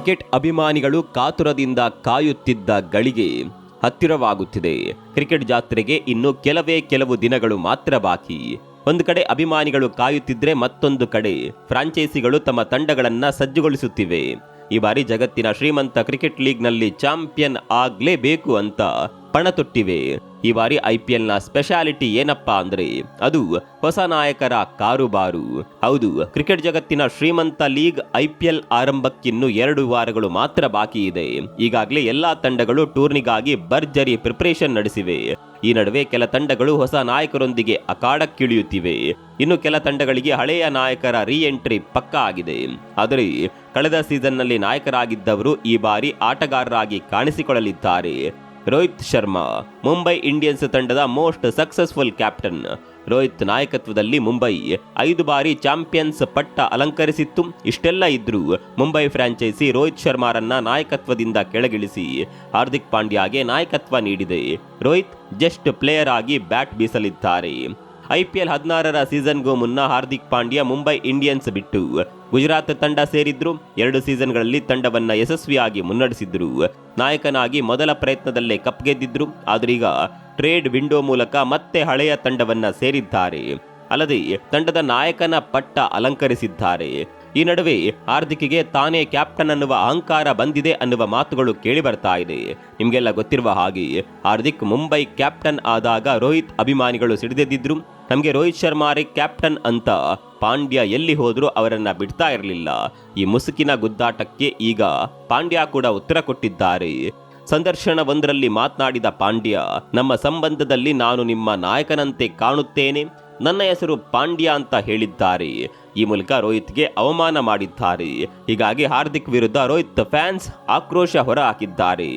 Cricket ಅಭಿಮಾನಿಗಳು ಕಾತುರದಿಂದ ಕಾಯುತ್ತಿದ್ದ ಗಳಿಗೆ ಹತ್ತಿರವಾಗುತ್ತಿದೆ. ಕ್ರಿಕೆಟ್ ಜಾತ್ರೆಗೆ ಇನ್ನು ಕೆಲವೇ ಕೆಲವು ದಿನಗಳು ಮಾತ್ರ ಬಾಕಿ. ಒಂದು ಕಡೆ ಅಭಿಮಾನಿಗಳು ಕಾಯುತ್ತಿದ್ರೆ ಮತ್ತೊಂದು ಕಡೆ ಫ್ರಾಂಚೈಸಿಗಳು ತಮ್ಮ ತಂಡಗಳನ್ನ ಸಜ್ಜುಗೊಳಿಸುತ್ತಿವೆ. ಈ ಬಾರಿ ಜಗತ್ತಿನ ಶ್ರೀಮಂತ ಕ್ರಿಕೆಟ್ ಲೀಗ್ನಲ್ಲಿ ಚಾಂಪಿಯನ್ ಆಗ್ಲೇಬೇಕು ಅಂತ ಪಣ ತೊಟ್ಟಿವೆ ಈ ಬಾರಿ ಐ ಪಿ ಸ್ಪೆಷಾಲಿಟಿ ಏನಪ್ಪಾ ಅಂದ್ರೆ ಅದು ಹೊಸ ನಾಯಕರ ಕಾರುಬಾರು. ಹೌದು, ಕ್ರಿಕೆಟ್ ಜಗತ್ತಿನ ಶ್ರೀಮಂತ ಲೀಗ್ ಐ ಪಿ ಎಲ್ ಆರಂಭಕ್ಕಿನ್ನು ಎರಡು ವಾರಗಳು ಮಾತ್ರ ಬಾಕಿ ಇದೆ. ಈಗಾಗಲೇ ಎಲ್ಲಾ ತಂಡಗಳು ಟೂರ್ನಿಗಾಗಿ ಭರ್ಜರಿ ಪ್ರಿಪರೇಷನ್ ನಡೆಸಿವೆ. ಈ ನಡುವೆ ಕೆಲ ತಂಡಗಳು ಹೊಸ ನಾಯಕರೊಂದಿಗೆ ಅಖಾಡಕ್ಕಿಳಿಯುತ್ತಿವೆ. ಇನ್ನು ಕೆಲ ತಂಡಗಳಿಗೆ ಹಳೆಯ ನಾಯಕರ ರೀ ಎಂಟ್ರಿ ಪಕ್ಕಾ ಆಗಿದೆ. ಆದರೆ ಕಳೆದ ಸೀಸನ್ನಲ್ಲಿ ನಾಯಕರಾಗಿದ್ದವರು ಈ ಬಾರಿ ಆಟಗಾರರಾಗಿ ಕಾಣಿಸಿಕೊಳ್ಳಲಿದ್ದಾರೆ. ರೋಹಿತ್ ಶರ್ಮಾ, ಮುಂಬೈ ಇಂಡಿಯನ್ಸ್ ತಂಡದ ಮೋಸ್ಟ್ ಸಕ್ಸಸ್ಫುಲ್ ಕ್ಯಾಪ್ಟನ್. ರೋಹಿತ್ ನಾಯಕತ್ವದಲ್ಲಿ ಮುಂಬೈ ಐದು ಬಾರಿ ಚಾಂಪಿಯನ್ಸ್ ಪಟ್ಟ ಅಲಂಕರಿಸಿತ್ತು. ಇಷ್ಟೆಲ್ಲ ಇದ್ರೂ ಮುಂಬೈ ಫ್ರಾಂಚೈಸಿ ರೋಹಿತ್ ಶರ್ಮಾರನ್ನ ನಾಯಕತ್ವದಿಂದ ಕೆಳಗಿಳಿಸಿ ಹಾರ್ದಿಕ್ ಪಾಂಡ್ಯಾಗೆ ನಾಯಕತ್ವ ನೀಡಿದೆ. ರೋಹಿತ್ ಜಸ್ಟ್ ಪ್ಲೇಯರ್ ಆಗಿ ಬ್ಯಾಟ್ ಬೀಸಲಿದ್ದಾರೆ. ಐಪಿಎಲ್ ಹದಿನಾರರ ಸೀಸನ್ಗೂ ಮುನ್ನ ಹಾರ್ದಿಕ್ ಪಾಂಡ್ಯ ಮುಂಬೈ ಇಂಡಿಯನ್ಸ್ ಬಿಟ್ಟು ಗುಜರಾತ್ ತಂಡ ಸೇರಿದ್ರು. ಎರಡು ಸೀಸನ್ಗಳಲ್ಲಿ ತಂಡವನ್ನ ಯಶಸ್ವಿಯಾಗಿ ಮುನ್ನಡೆಸಿದ್ರು. ನಾಯಕನಾಗಿ ಮೊದಲ ಪ್ರಯತ್ನದಲ್ಲೇ ಕಪ್ ಗೆದ್ದಿದ್ರು. ಆದ್ರೀಗ ಟ್ರೇಡ್ ವಿಂಡೋ ಮೂಲಕ ಮತ್ತೆ ಹಳೆಯ ತಂಡವನ್ನ ಸೇರಿದ್ದಾರೆ. ಅಲ್ಲದೆ ತಂಡದ ನಾಯಕನ ಪಟ್ಟ ಅಲಂಕರಿಸಿದ್ದಾರೆ. ಈ ನಡುವೆ ಹಾರ್ದಿಕ್ಗೆ ತಾನೇ ಕ್ಯಾಪ್ಟನ್ ಅನ್ನುವ ಅಹಂಕಾರ ಬಂದಿದೆ ಅನ್ನುವ ಮಾತುಗಳು ಕೇಳಿ ಬರ್ತಾ ಇದೆ. ನಿಮಗೆಲ್ಲ ಗೊತ್ತಿರುವ ಹಾಗೆ ಹಾರ್ದಿಕ್ ಮುಂಬೈ ಕ್ಯಾಪ್ಟನ್ ಆದಾಗ ರೋಹಿತ್ ಅಭಿಮಾನಿಗಳು ಸಿಡಿದೆದ್ದಿದ್ರು. ನಮಗೆ ರೋಹಿತ್ ಶರ್ಮಾರೇ ಕ್ಯಾಪ್ಟನ್ ಅಂತ ಪಾಂಡ್ಯ ಎಲ್ಲಿ ಹೋದರೂ ಅವರನ್ನು ಬಿಡ್ತಾ ಇರಲಿಲ್ಲ. ಈ ಮುಸುಕಿನ ಗುದ್ದಾಟಕ್ಕೆ ಈಗ ಪಾಂಡ್ಯ ಕೂಡ ಉತ್ತರ ಕೊಟ್ಟಿದ್ದಾರೆ. ಸಂದರ್ಶನ ಒಂದರಲ್ಲಿ ಮಾತನಾಡಿದ ಪಾಂಡ್ಯ, ನಮ್ಮ ಸಂಬಂಧದಲ್ಲಿ ನಾನು ನಿಮ್ಮ ನಾಯಕನಂತೆ ಕಾಣುತ್ತೇನೆ, ನನ್ನ ಹೆಸರು ಪಾಂಡ್ಯ ಅಂತ ಹೇಳಿದ್ದಾರೆ. ಈ ಮೂಲಕ ರೋಹಿತ್ಗೆ ಅವಮಾನ ಮಾಡಿದ್ದಾರೆ. ಹೀಗಾಗಿ ಹಾರ್ದಿಕ್ ವಿರುದ್ಧ ರೋಹಿತ್ ಫ್ಯಾನ್ಸ್ ಆಕ್ರೋಶ ಹೊರ ಹಾಕಿದ್ದಾರೆ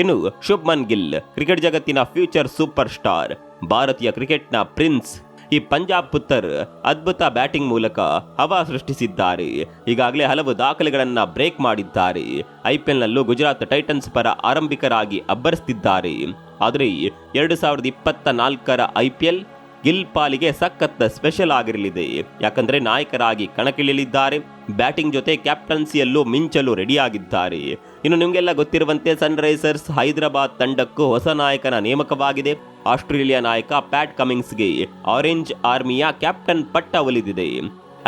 ಇನ್ನು ಶುಭ್ಮನ್ ಗಿಲ್, ಕ್ರಿಕೆಟ್ ಜಗತ್ತಿನ ಫ್ಯೂಚರ್ ಸೂಪರ್ ಸ್ಟಾರ್, ಭಾರತೀಯ ಕ್ರಿಕೆಟ್ನ ಪ್ರಿನ್ಸ್ ಈ ಪಂಜಾಬ್ ಪುತ್ತರ್ ಅದ್ಭುತ ಬ್ಯಾಟಿಂಗ್ ಮೂಲಕ ಹವಾ ಸೃಷ್ಟಿಸಿದ್ದಾರೆ. ಈಗಾಗಲೇ ಹಲವು ದಾಖಲೆಗಳನ್ನು ಬ್ರೇಕ್ ಮಾಡಿದ್ದಾರೆ. ಐಪಿಎಲ್ನಲ್ಲೂ ಗುಜರಾತ್ ಟೈಟನ್ಸ್ ಪರ ಆರಂಭಿಕರಾಗಿ ಅಬ್ಬರಿಸ್ತಿದ್ದಾರೆ. ಆದರೆ ಎರಡು ಸಾವಿರದ ಇಪ್ಪತ್ತ ನಾಲ್ಕರ ಐಪಿಎಲ್ ಗಿಲ್ ಪಾಲಿಗೆ ಸಖತ್ ಸ್ಪೆಷಲ್ ಆಗಿರಲಿದೆ. ಯಾಕಂದ್ರೆ ನಾಯಕರಾಗಿ ಕಣಕ್ಕಿಳಿಯಲಿದ್ದಾರೆ. ಬ್ಯಾಟಿಂಗ್ ಜೊತೆ ಕ್ಯಾಪ್ಟನ್ಸಿಯಲ್ಲೂ ಮಿಂಚಲು ರೆಡಿಯಾಗಿದ್ದಾರೆ. ಇನ್ನು ನಿಮಗೆಲ್ಲ ಗೊತ್ತಿರುವಂತೆ ಸನ್ರೈಸರ್ಸ್ ಹೈದರಾಬಾದ್ ತಂಡಕ್ಕೂ ಹೊಸ ನಾಯಕನ ನೇಮಕವಾಗಿದೆ. ಆಸ್ಟ್ರೇಲಿಯಾ ನಾಯಕ ಪ್ಯಾಟ್ ಕಮಿಂಗ್ಸ್ಗೆ ಆರೆಂಜ್ ಆರ್ಮಿಯ ಕ್ಯಾಪ್ಟನ್ ಪಟ್ಟ ಒಲಿದಿದೆ.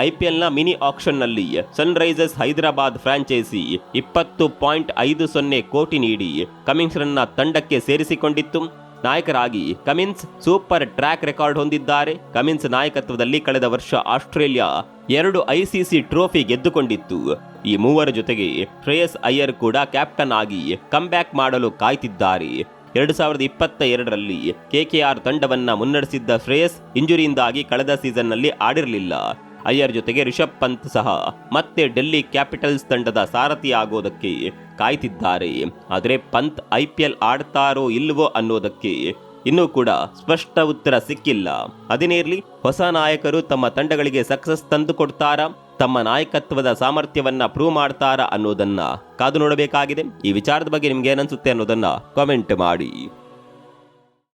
ಐಪಿಎಲ್ನ ಮಿನಿ ಆಕ್ಷನ್ನಲ್ಲಿ ಸನ್ರೈಸರ್ಸ್ ಹೈದರಾಬಾದ್ ಫ್ರಾಂಚೈಸಿ ಇಪ್ಪತ್ತು ಪಾಯಿಂಟ್ ಐದು ಸೊನ್ನೆ ಕೋಟಿ ನೀಡಿ ಕಮಿಂಗ್ಸ್ರನ್ನ ತಂಡಕ್ಕೆ ಸೇರಿಸಿಕೊಂಡಿತ್ತು. ನಾಯಕರಾಗಿ ಕಮಿನ್ಸ್ ಸೂಪರ್ ಟ್ರ್ಯಾಕ್ ರೆಕಾರ್ಡ್ ಹೊಂದಿದ್ದಾರೆ. ಕಮಿನ್ಸ್ ನಾಯಕತ್ವದಲ್ಲಿ ಕಳೆದ ವರ್ಷ ಆಸ್ಟ್ರೇಲಿಯಾ ಎರಡು ಐಸಿಸಿ ಟ್ರೋಫಿ ಗೆದ್ದುಕೊಂಡಿತ್ತು. ಈ ಮೂವರ ಜೊತೆಗೆ ಶ್ರೇಯಸ್ ಅಯ್ಯರ್ ಕೂಡ ಕ್ಯಾಪ್ಟನ್ ಆಗಿ ಕಂಬ್ಯಾಕ್ ಮಾಡಲು ಕಾಯ್ತಿದ್ದಾರೆ. ಎರಡು ಸಾವಿರದ ಇಪ್ಪತ್ತ ಎರಡರಲ್ಲಿ ಕೆಕೆಆರ್ ತಂಡವನ್ನ ಮುನ್ನಡೆಸಿದ್ದ ಶ್ರೇಯಸ್ ಇಂಜುರಿಯಿಂದಾಗಿ ಕಳೆದ ಸೀಸನ್ನಲ್ಲಿ ಆಡಿರಲಿಲ್ಲ. ಅಯ್ಯರ್ ಜೊತೆಗೆ ರಿಷಬ್ ಪಂತ್ ಸಹ ಮತ್ತೆ ಡೆಲ್ಲಿ ಕ್ಯಾಪಿಟಲ್ಸ್ ತಂಡದ ಸಾರಥಿ ಆಗೋದಕ್ಕೆ ಕಾಯ್ತಿದ್ದಾರೆ. ಆದರೆ ಪಂತ್ ಐ ಪಿ ಎಲ್ ಆಡ್ತಾರೋ ಇಲ್ವೋ ಅನ್ನೋದಕ್ಕೆ ಇನ್ನೂ ಕೂಡ ಸ್ಪಷ್ಟ ಉತ್ತರ ಸಿಕ್ಕಿಲ್ಲ. ಅದೇನೇ ಇರಲಿ ಹೊಸ ನಾಯಕರು ತಮ್ಮ ತಂಡಗಳಿಗೆ ಸಕ್ಸಸ್ ತಂದು ಕೊಡ್ತಾರಾ ತಮ್ಮ ನಾಯಕತ್ವದ ಸಾಮರ್ಥ್ಯವನ್ನ ಪ್ರೂವ್ ಮಾಡ್ತಾರಾ ಅನ್ನೋದನ್ನ ಕಾದು ನೋಡಬೇಕಾಗಿದೆ. ಈ ವಿಚಾರದ ಬಗ್ಗೆ ನಿಮ್ಗೆ ಏನನ್ಸುತ್ತೆ ಅನ್ನೋದನ್ನ ಕಾಮೆಂಟ್ ಮಾಡಿ.